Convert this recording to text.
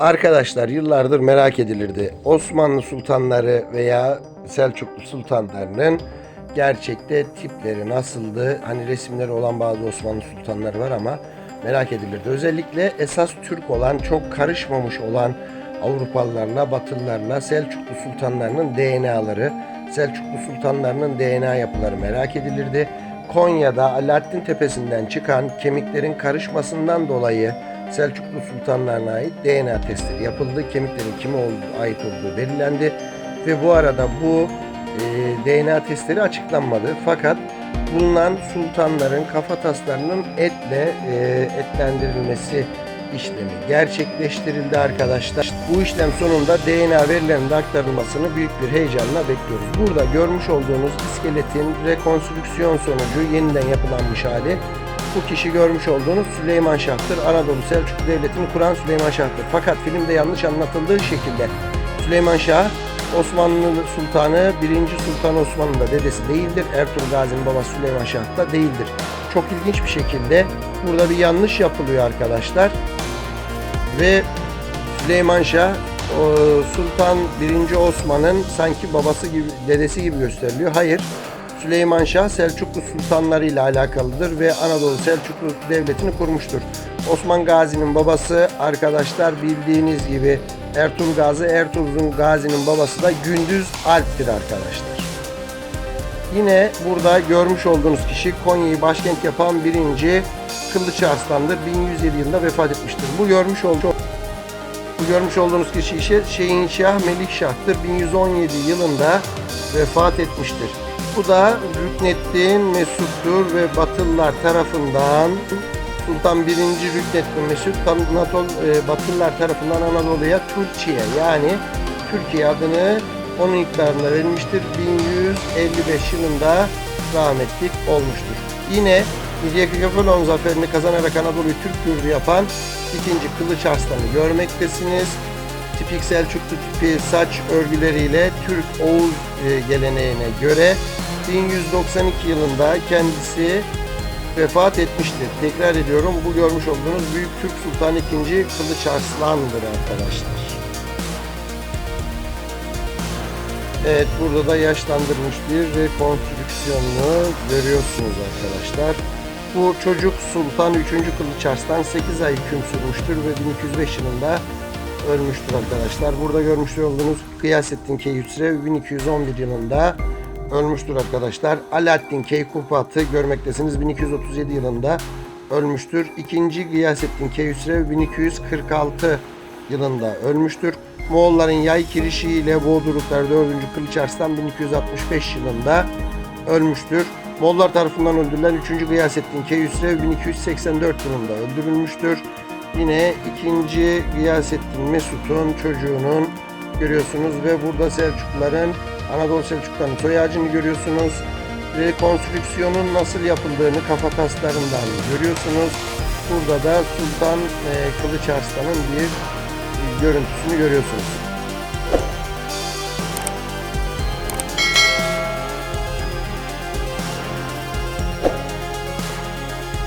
Arkadaşlar yıllardır merak edilirdi. Osmanlı sultanları veya Selçuklu sultanlarının gerçekte tipleri nasıldı? Hani resimleri olan bazı Osmanlı sultanları var ama merak edilirdi. Özellikle esas Türk olan, çok karışmamış olan Avrupalılarla, Batılılarla Selçuklu sultanlarının DNA'ları, Selçuklu sultanlarının DNA yapıları merak edilirdi. Konya'da Alaaddin Tepesi'nden çıkan kemiklerin karışmasından dolayı Selçuklu sultanlarına ait DNA testleri yapıldı. Kemiklerin kime olduğu, ait olduğu belirlendi. Ve bu arada bu e, DNA testleri açıklanmadı. Fakat bulunan sultanların kafataslarının etle e, etlendirilmesi işlemi gerçekleştirildi arkadaşlar. Bu işlem sonunda DNA verilerinin aktarılmasını büyük bir heyecanla bekliyoruz. Burada görmüş olduğunuz iskeletin rekonstrüksiyon sonucu yeniden yapılanmış hali bu kişi görmüş olduğunuz Süleyman Şah'tır. Anadolu Selçuklu Devleti'ni kuran Süleyman Şah'tır. Fakat filmde yanlış anlatıldığı şekilde Süleyman Şah Osmanlı Sultanı 1. Sultan Osman'ın da dedesi değildir. Ertuğrul Gazi'nin babası Süleyman Şah da değildir. Çok ilginç bir şekilde burada bir yanlış yapılıyor arkadaşlar. Ve Süleyman Şah Sultan 1. Osman'ın sanki babası gibi dedesi gibi gösteriliyor. Hayır. Süleyman Şah Selçuklu sultanları ile alakalıdır ve Anadolu Selçuklu devletini kurmuştur. Osman Gazi'nin babası arkadaşlar bildiğiniz gibi Ertuğrul Gazi, Ertuğrul Gazi'nin babası da Gündüz Alp'tir arkadaşlar. Yine burada görmüş olduğunuz kişi Konya'yı başkent yapan birinci Kılıç Arslan'dır. 1107 yılında vefat etmiştir. Bu görmüş olduğunuz bu görmüş olduğunuz kişi ise Şehinşah Melikşah'tır. 1117 yılında vefat etmiştir. Bu da Rükneddin Mesut'tur ve Batılılar tarafından Sultan 1. Rükneddin Mesut Anadolu, e, Batılılar tarafından Anadolu'ya Türkiye yani Türkiye adını onun iktidarına verilmiştir. 1155 yılında rahmetlik olmuştur. Yine Midyakefalon zaferini kazanarak Anadolu'yu Türk yurdu yapan ikinci Kılıç Arslan'ı görmektesiniz. Tipik Selçuklu tipi saç örgüleriyle Türk Oğuz e, geleneğine göre 1192 yılında kendisi vefat etmiştir. Tekrar ediyorum bu görmüş olduğunuz Büyük Türk Sultan II. Kılıç Arslan'dır arkadaşlar. Evet burada da yaşlandırılmış bir rekonstrüksiyonunu görüyorsunuz arkadaşlar. Bu çocuk Sultan 3. Kılıç Arslan 8 ay hüküm sürmüştür ve 1205 yılında ölmüştür arkadaşlar. Burada görmüş olduğunuz Gıyasettin Keyhüsrev 1211 yılında ölmüştür arkadaşlar. Alaaddin Keykupat'ı görmektesiniz 1237 yılında ölmüştür. İkinci Gıyasettin Keyhüsrev 1246 yılında ölmüştür. Moğolların yay kirişiyle boğdurdukları 4. Kılıç Arslan 1265 yılında ölmüştür. Moğollar tarafından öldürülen 3. Gıyasettin Keyhüsrev 1284 yılında öldürülmüştür. Yine 2. Gıyasettin Mesut'un çocuğunun görüyorsunuz ve burada Selçukluların Anadolu Selçukluların soy ağacını görüyorsunuz. Rekonstrüksiyonun nasıl yapıldığını kafataslarından görüyorsunuz. Burada da Sultan e, Kılıç Arslan'ın bir görüntüsünü görüyorsunuz.